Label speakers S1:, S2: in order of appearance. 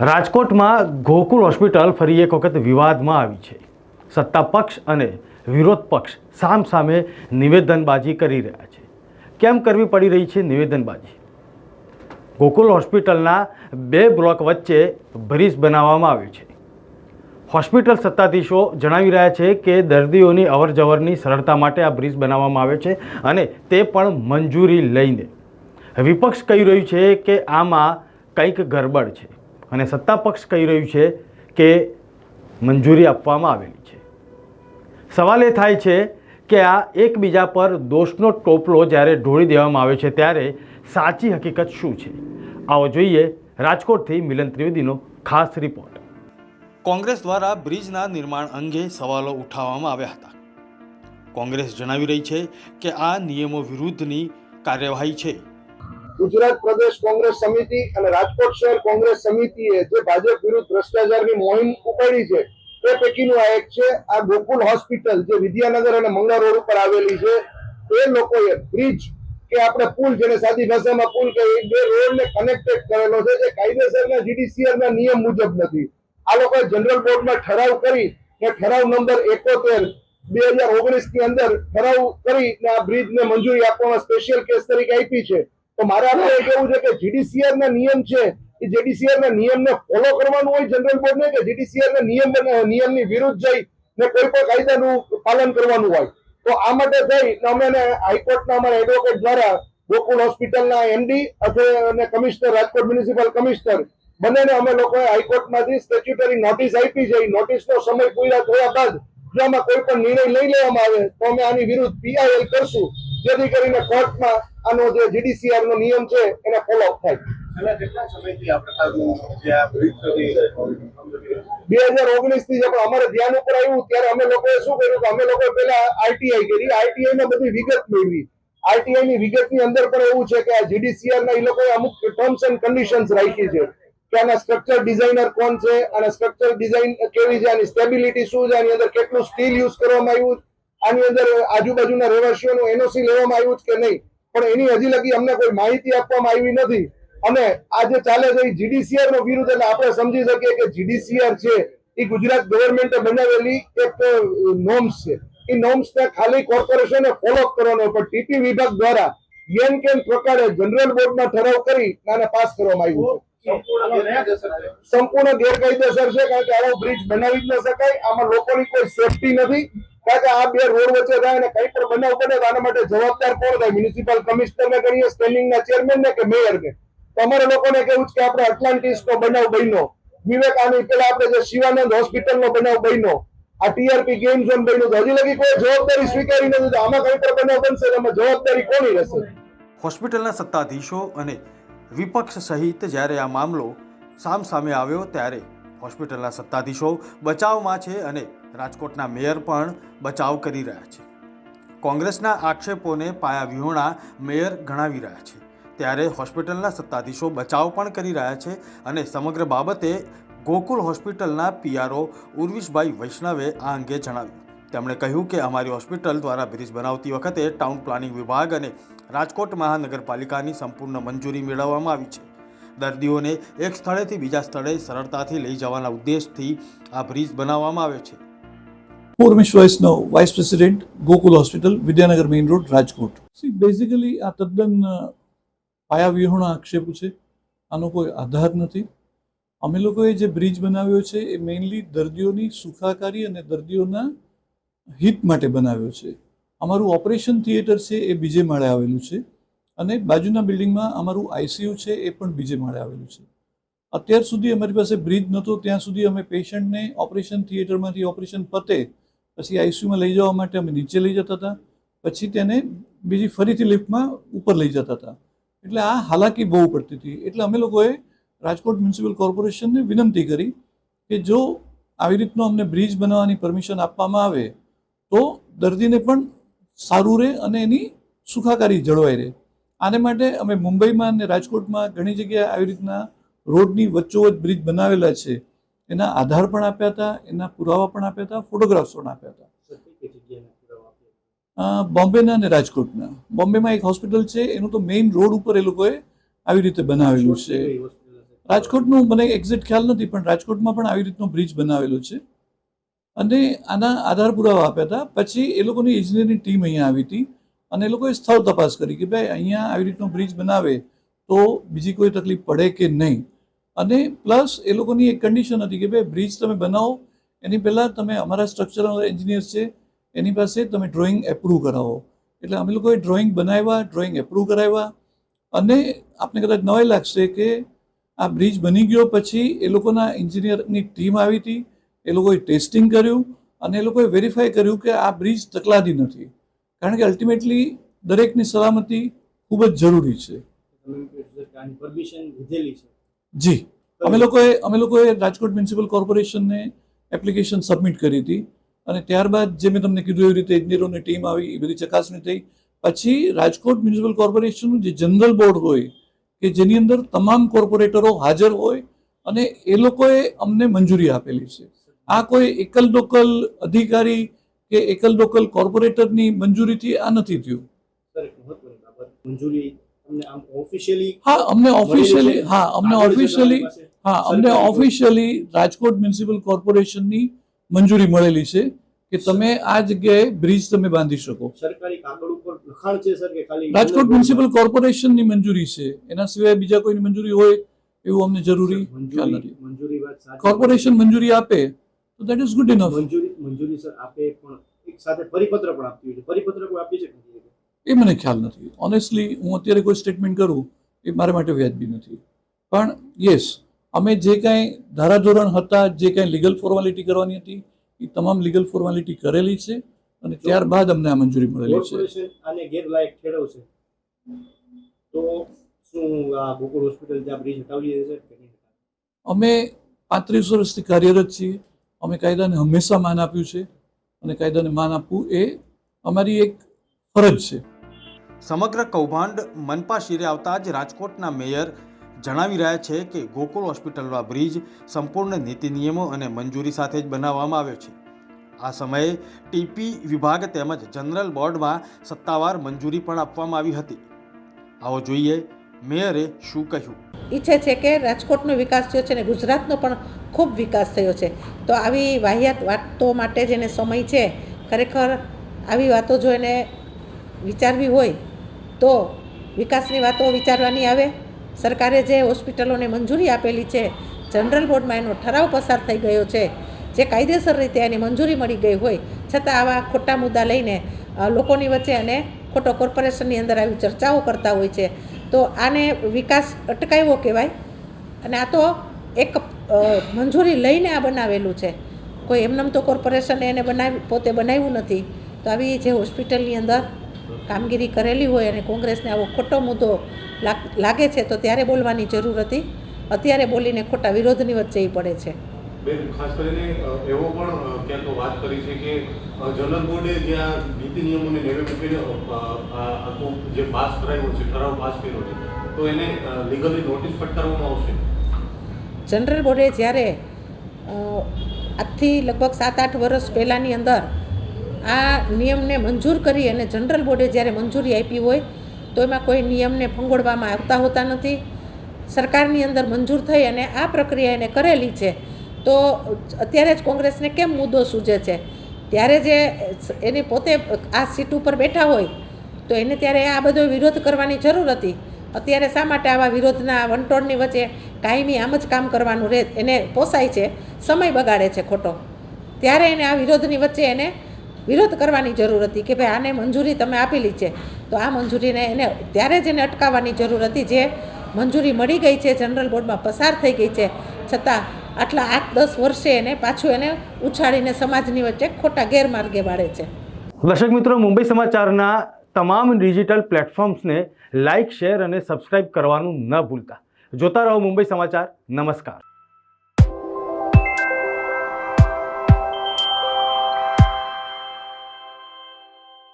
S1: રાજકોટમાં ગોકુળ હોસ્પિટલ ફરી એક વખત વિવાદમાં આવી છે. સત્તા પક્ષ અને વિરોધ પક્ષ સામ સામે નિવેદનબાજી કરી રહ્યા છે. કેમ કરવી પડી રહી છે નિવેદનબાજી? ગોકુલ હોસ્પિટલના બે બ્લોક વચ્ચે બ્રિજ બનાવવામાં આવ્યો છે. હોસ્પિટલ સત્તાધીશો જણાવી રહ્યા છે કે દર્દીઓની અવરજવરની સરળતા માટે આ બ્રિજ બનાવવામાં આવ્યો છે અને તે પણ મંજૂરી લઈને. વિપક્ષ કહી રહ્યું છે કે આમાં કંઈક ગરબડ છે. અને સત્તા પક્ષ કહી રહ્યું છે કે મંજૂરી આપવામાં આવેલી છે. સવાલ એ થાય છે કે આ એકબીજા પર દોષનો ટોપલો જ્યારે ઢોળી દેવામાં આવે છે ત્યારે સાચી હકીકત શું છે? આવો જોઈએ રાજકોટથી મિલન ત્રિવેદીનો ખાસ રિપોર્ટ. કોંગ્રેસ દ્વારા બ્રિજના નિર્માણ અંગે સવાલો ઉઠાવવામાં આવ્યા હતા. કોંગ્રેસ જણાવી રહી છે કે આ નિયમો વિરુદ્ધની કાર્યવાહી છે.
S2: ગુજરાત પ્રદેશ કોંગ્રેસ સમિતિ અને રાજકોટ શહેર કોંગ્રેસ સમિતિએ જે ભાજપ વિરુદ્ધ ભ્રષ્ટાચારની મોહિમ ઉપાડી છે તે પૈકીનું આ એક છે. આ ગોકુલ હોસ્પિટલ જે વિદ્યાનગર અને મંગળા રોડ ઉપર આવેલી છે, એ લોકોએ બ્રિજ કે આપણે પુલ જેને સાદી ભાષામાં પુલ કે એ બે રોડને કનેક્ટેડ કરેલો છે, જે કાયદેસરના જીડીસીઆરના નિયમ મુજબ નથી. આ લોકોએ જનરલ બોર્ડમાં ઠરાવ કરી ને ઠરાવ નંબર એકોતેર, બે હજાર ઓગણીસની અંદર ઠરાવ કરી આ બ્રિજને મંજૂરી આપવામાં સ્પેશિયલ કેસ તરીકે આપી છે. તો મારે આપણે કેવું છે કે જીડીસીઆર ના નિયમ છે, એ જીડીસીઆર ના નિયમને ફોલો કરવાનું હોય જનરલ બોર્ડ ને કે જીડીસીઆર ના નિયમ નિયમની વિરુદ્ધ જઈ ને કોઈ પણ કાયદાનું પાલન કરવાનું હોય. તો આ માટે ને અમે હાઈકોર્ટના અમારા એડવોકેટ દ્વારા ગોકુલ હોસ્પિટલના એમડી અને કમિશનર, રાજકોટ મ્યુનિસિપલ કમિશનર બંનેને અમે લોકોએ હાઈકોર્ટમાંથી સ્ટેચ્યુટરી નોટિસ આપી છે. નોટિસનો સમય પૂરા થયા બાદ જો આમાં કોઈ પણ નિર્ણય લઈ લેવામાં આવે તો અમે આની વિરુદ્ધ પીઆઈએલ કરશું. જેથી કરીને કોર્ટમાં આનો જે જીડીસીઆર નો નિયમ છે એને ફોલો થાય.
S3: બ્રિજ સુધી
S2: બે હજાર ઓગણીસથી જब અમારે ધ્યાન ઉપર આવ્યું ત્યારે અમે લોકોએ શું કર્યું કે અમે લોકો પેલા આરટીઆઈ કરી. આરટીઆઈ માં બધી વિગત મેળવી. આરટીઆઈ ની વિગતની અંદર પણ એવું છે કે આ જીડીસીઆર ના એ લોકોએ અમુક ટર્મ્સ એન્ડ કન્ડિશન્સ રાખી છે કે આના સ્ટ્રક્ચર ડિઝાઇનર કોણ છે અને સ્ટ્રક્ચર ડિઝાઇન કેવી છે આની સ્ટેબિલિટી શું છે આની અંદર કેટલું સ્ટીલ યુઝ કરવામાં આવ્યું આની અંદર આજુબાજુના રહેવાસીઓનું એનઓસી લેવામાં આવ્યું છે કે નહીં? પણ એની હજી લગી અમને કોઈ માહિતી આપવામાં આવી નથી. અને આ જે ચાલે છે એ જીડીસીઆર નો વિરુદ્ધ એટલે આપણે સમજી શકીએ કે જીડીસીઆર છે એ ગુજરાત ગવર્મેન્ટે બનાવેલી એક નોમ્સ છે. એ નોર્મ્સ ને ખાલી કોર્પોરેશને ફોલો કરવાનો પણ ટીપી વિભાગ દ્વારા યેન કેન પ્રકારે જનરલ બોર્ડમાં ઠરાવ કરી અને પાસ કરવામાં આવ્યું
S3: સંપૂર્ણ ગેરકાયદેસર છે,
S2: કારણ કે આવો બ્રિજ બનાવી જ ન શકાય. આમાં લોકોની કોઈ સેફટી નથી. કારણ આ બે રોડ વચ્ચે થાય અને કઈ પણ બનાવ બને તો આના માટે જવાબદાર કોણ થાય? મ્યુનિસિપલ કમિશનર ને કરીએ ચેરમેન ને કે મેયર ને? અમારે લોકોને કેવું છે કે આપણે એટલાન્ટિસ નો બનાવ બન્યો. વિવેકાનંદ પેલા આપણે જે શિવાનંદ હોસ્પિટલ નો બનાવ બન્યો. આ ટીઆરપી ગેમ ઝોન બન્યું હજી લગી કોઈ જવાબદારી સ્વીકારી નથી આમાં કઈ પણ બનાવ બનશે એમાં જવાબદારી કોની રહેશે?
S1: હોસ્પિટલના સત્તાધીશો અને વિપક્ષ સહિત જ્યારે આ મામલો સામ સામે આવ્યો ત્યારે હોસ્પિટલના સત્તાધીશો બચાવમાં છે અને રાજકોટના મેયર પણ બચાવ કરી રહ્યા છે. કોંગ્રેસના આક્ષેપોને પાયાવિહોણા મેયર ગણાવી રહ્યા છે. ત્યારે હોસ્પિટલના સત્તાધીશો બચાવ પણ કરી રહ્યા છે અને સમગ્ર બાબતે ગોકુલ હોસ્પિટલના પીઆરઓ ઉર્વિશભાઈ વૈષ્ણવે આ અંગે જણાવ્યું. તેમણે કહ્યું કે અમારી હોસ્પિટલ દ્વારા બ્રિજ બનાવતી વખતે ટાઉન પ્લાનિંગ વિભાગ અને રાજકોટ મહાનગરપાલિકાની સંપૂર્ણ મંજૂરી મેળવવામાં આવી છે. દર્દીઓને એક સ્થળેથી બીજા સ્થળે સરળતાથી લઈ જવાના ઉદ્દેશથી આ બ્રિજ બનાવવામાં આવ્યો છે.
S4: Purmish Vaishnav vice president Gokul hospital Vidyanagar main road Rajkot સી બેઝિકલી આ તદ્દન પાયાવિહોણા આક્ષેપો છે. આનો કોઈ આધાર નથી. અમે લોકોએ જે બ્રિજ બનાવ્યો છે, એ મેઇનલી દર્દીઓની સુખાકારી અને દર્દીઓના હિત માટે બનાવ્યો છે. અમારું ઓપરેશન થિયેટર છે, એ બીજે માળે આવેલું છે. અને બાજુના બિલ્ડિંગમાં અમારું આઈસીયુ છે, એ પણ બીજે માળે આવેલું છે. અત્યાર સુધી અમારી પાસે બ્રિજ નહોતો, ત્યાં સુધી અમે પેશન્ટને ઓપરેશન થિયેટરમાંથી ઓપરેશન પતે પછી આઈસીયુમાં લઈ જવા માટે અમે નીચે લઈ જતા હતા. પછી તેને બીજી ફરીથી લિફ્ટમાં ઉપર લઈ જતા હતા. એટલે આ હાલાકી બહુ પડતી હતી. એટલે અમે લોકોએ રાજકોટ મ્યુનિસિપલ કોર્પોરેશનને વિનંતી કરી કે જો આવી રીતનો અમને બ્રિજ બનાવવાની પરમિશન આપવામાં આવે, તો દર્દીને પણ સારું રહે અને એની સુખાકારી જળવાઈ રહે. આને માટે અમે મુંબઈમાં અને રાજકોટમાં ઘણી જગ્યાએ આવી રીતના રોડની વચ્ચોવચ બ્રિજ બનાવેલા છે. એના આધાર પણ આપ્યા હતા એના પુરાવા પણ આપ્યા હતા ફોટોગ્રાફ્સ પણ આપ્યા હતા. બોમ્બેના અને રાજકોટના. બોમ્બેમાં એક હોસ્પિટલ છે એનું તો મેઇન રોડ ઉપર એ લોકોએ આવી રીતે બનાવેલું છે. રાજકોટનું મને એક્ઝેક્ટ ખ્યાલ નથી પણ રાજકોટમાં પણ આવી રીતનો બ્રિજ બનાવેલો છે. અને આના આધાર પુરાવા આપ્યા હતા. પછી એ લોકોની ઇજનેરની ટીમ અહીંયા આવી હતી અને એ લોકોએ સ્થળ તપાસ કરી કે ભાઈ અહીંયા આવી રીતનો બ્રિજ બનાવે તો બીજી કોઈ તકલીફ પડે કે નહીં. અને પ્લસ એ લોકોની એક કન્ડિશન હતી કે ભાઈ બ્રિજ તમે બનાવો, એની પહેલાં તમે અમારા સ્ટ્રક્ચરલ એન્જિનિયર છે, એની પાસે તમે ડ્રોઈંગ એપ્રૂવ કરાવો. એટલે અમે લોકોએ ડ્રોઈંગ બનાવ્યા ડ્રોઈંગ એપ્રૂવ કરાવ્યા અને આપને કદાચ નવાઈ લાગશે કે આ બ્રિજ બની ગયો પછી એ લોકોના એન્જિનિયરની ટીમ આવી હતી, એ લોકોએ ટેસ્ટિંગ કર્યું અને એ લોકોએ વેરીફાઈ કર્યું કે આ બ્રિજ તકલાદી નથી. કારણ કે અલ્ટિમેટલી દરેકની સલામતી ખૂબ જ જરૂરી છે.
S5: પરમિશન લીધેલી છે.
S4: જી. અમે લોકોએ અમે લોકોએ રાજકોટ મ્યુનિસિપલ કોર્પોરેશનને એપ્લિકેશન સબમિટ કરી હતી અને ત્યારબાદ જે મેં તમને કીધું એવી રીતે એન્જિનિયરોની ટીમ આવી, એ બધી ચકાસણી થઈ. પછી રાજકોટ મ્યુનિસિપલ કોર્પોરેશનનું જે જનરલ બોર્ડ હોય, કે જેની અંદર તમામ કોર્પોરેટરો હાજર હોય અને એ લોકોએ અમને મંજૂરી આપેલી છે. આ કોઈ એકલ ડોકલ અધિકારી કે એકલ લોકલ કોર્પોરેટરની મંજૂરીથી આ નથી થયું.
S5: મંજૂરી
S4: હા અમને ઓફિશિયલી હા અમને ઓફિશિયલી હા અમને ઓફિશિયલી રાજકોટ મ્યુનિસિપલ કોર્પોરેશનની મંજૂરી મળેલી છે કે તમે આ જગ્યાએ બ્રિજ તમે બાંધી શકો. રાજકોટ મ્યુનિસિપલ કોર્પોરેશનની મંજૂરી છે. એના સિવાય બીજા કોઈની મંજૂરી હોય એવું અમને જરૂરી ખ્યાલ નથી. કોર્પોરેશન મંજૂરી આપે તો દેટ ઇઝ ગુડ ઇનફ
S5: મંજૂરી મંજૂરી સર આપે પણ એક સાથે પરિપત્ર પણ આપ્યું છે. પરિપત્ર કોઈ આપ્યું છે?
S4: એ મને ખ્યાલ નથી. ઓનેસ્ટલી હું અત્યારે કોઈ સ્ટેટમેન્ટ કરું એ મારા માટે વ્યાજબી નથી. પણ યસ અમે જે કાંઈ ધારાધોરણ હતા જે કાંઈ લીગલ ફોર્માલિટી કરવાની હતી એ તમામ લીગલ ફોર્માલિટી કરેલી છે અને ત્યારબાદ અમને આ મંજૂરી મળેલી છે.
S5: આને ગેરલાયક ઠેરવશે તો શું આ ગોકુળ હોસ્પિટલ ત્યાં બ્રિજ હટાવી દેશે
S4: અમે પાંત્રીસ વર્ષથી કાર્યરત છીએ. અમે કાયદાને હંમેશા માન આપ્યું છે અને કાયદાને માન આપવું એ અમારી એક ફરજ છે.
S1: સમગ્ર કૌભાંડ મનપા શિરે આવતા જ રાજકોટના મેયર જણાવી રહ્યા છે કે ગોકુળ હોસ્પિટલનો બ્રિજ સંપૂર્ણ નીતિ નિયમો અને મંજૂરી સાથે જ બનાવવામાં આવ્યો છે. આ સમયે ટીપી વિભાગ તેમજ જનરલ બોર્ડમાં સત્તાવાર મંજૂરી પણ આપવામાં આવી હતી. આવો જોઈએ મેયરે શું કહ્યું?
S6: ઈચ્છે છે કે રાજકોટનો વિકાસ થયો છે અને ગુજરાતનો પણ ખૂબ વિકાસ થયો છે. તો આવી વાહિયાત વાતો માટે જેને સમય છે, ખરેખર આવી વાતો જો એને વિચારવી હોય તો વિકાસની વાતો વિચારવાની આવે? સરકારે જે હોસ્પિટલોને મંજૂરી આપેલી છે, જનરલ બોર્ડમાં એનો ઠરાવ પસાર થઈ ગયો છે, જે કાયદેસર રીતે એની મંજૂરી મળી ગઈ હોય, છતાં આવા ખોટા મુદ્દા લઈને લોકોની વચ્ચે અને ખોટો કોર્પોરેશનની અંદર આવી ચર્ચાઓ કરતા હોય છે. તો આને વિકાસ અટકાવ્યો કહેવાય? અને આ તો એક મંજૂરી લઈને આ બનાવેલું છે. કોઈ એમનેમ તો કોર્પોરેશને એને બનાવી, પોતે બનાવ્યું નથી. તો આવી જે હોસ્પિટલની અંદર કામગીરી કરેલી હોય અને કોંગ્રેસને આવો ખોટો મુદ્દો લાગે છે તો ત્યારે બોલવાની જરૂર હતી. અત્યારે બોલીને ખોટા વિરોધની વચ્ચે પડે છે.
S7: બેન ખાસ કરીને એવો પણ ક્યાંક વાત કરી છે કે જનરલ બોર્ડે જ્યાં નીતિ નિયમોને નેવે મૂકીને આખું જે પાસ કરાવ્યો છે ઠરાવ પાસ કર્યો છે તો એને લીગલી નોટિસ ફટકારવામાં આવશે.
S6: જનરલ બોર્ડે જ્યારે આજથી લગભગ સાત આઠ વર્ષ પહેલાંની અંદર આ નિયમને મંજૂર કરી અને જનરલ બોર્ડે જ્યારે મંજૂરી આપી હોય, તો એમાં કોઈ નિયમને ફંગોળવામાં આવતા હોતા નથી. સરકારની અંદર મંજૂર થઈ અને આ પ્રક્રિયા એને કરેલી છે, તો અત્યારે જ કોંગ્રેસને કેમ મુદ્દો સૂજે છે? ત્યારે જે એની પોતે આ સીટ ઉપર બેઠા હોય, તો એને ત્યારે આ બધો વિરોધ કરવાની જરૂર હતી. અત્યારે શા માટે આવા વિરોધના વંટોળની વચ્ચે કાયમી આમ જ કામ કરવાનું રહે એને પોસાય છે, સમય બગાડે છે ખોટો. ત્યારે એને આ વિરોધની વચ્ચે એને વિરોધ કરવાની જરૂર હતી કે ભાઈ આને મંજૂરી તમે આપેલી છે. તો આ મંજૂરીને એને ત્યારે જ એને અટકાવવાની જરૂર હતી જે મંજૂરી મળી ગઈ છે, જનરલ બોર્ડમાં પસાર થઈ ગઈ છે. છતાં આટલા આઠ દસ વર્ષે એને પાછું એને ઉછાળીને સમાજની વચ્ચે ખોટા ગેરમાર્ગે વાળે છે.
S1: દર્શક મિત્રો, મુંબઈ સમાચારના તમામ ડિજિટલ પ્લેટફોર્મ્સને લાઇક, શેર અને સબસ્ક્રાઇબ કરવાનું ન ભૂલતા. જોતા રહો મુંબઈ સમાચાર. નમસ્કાર.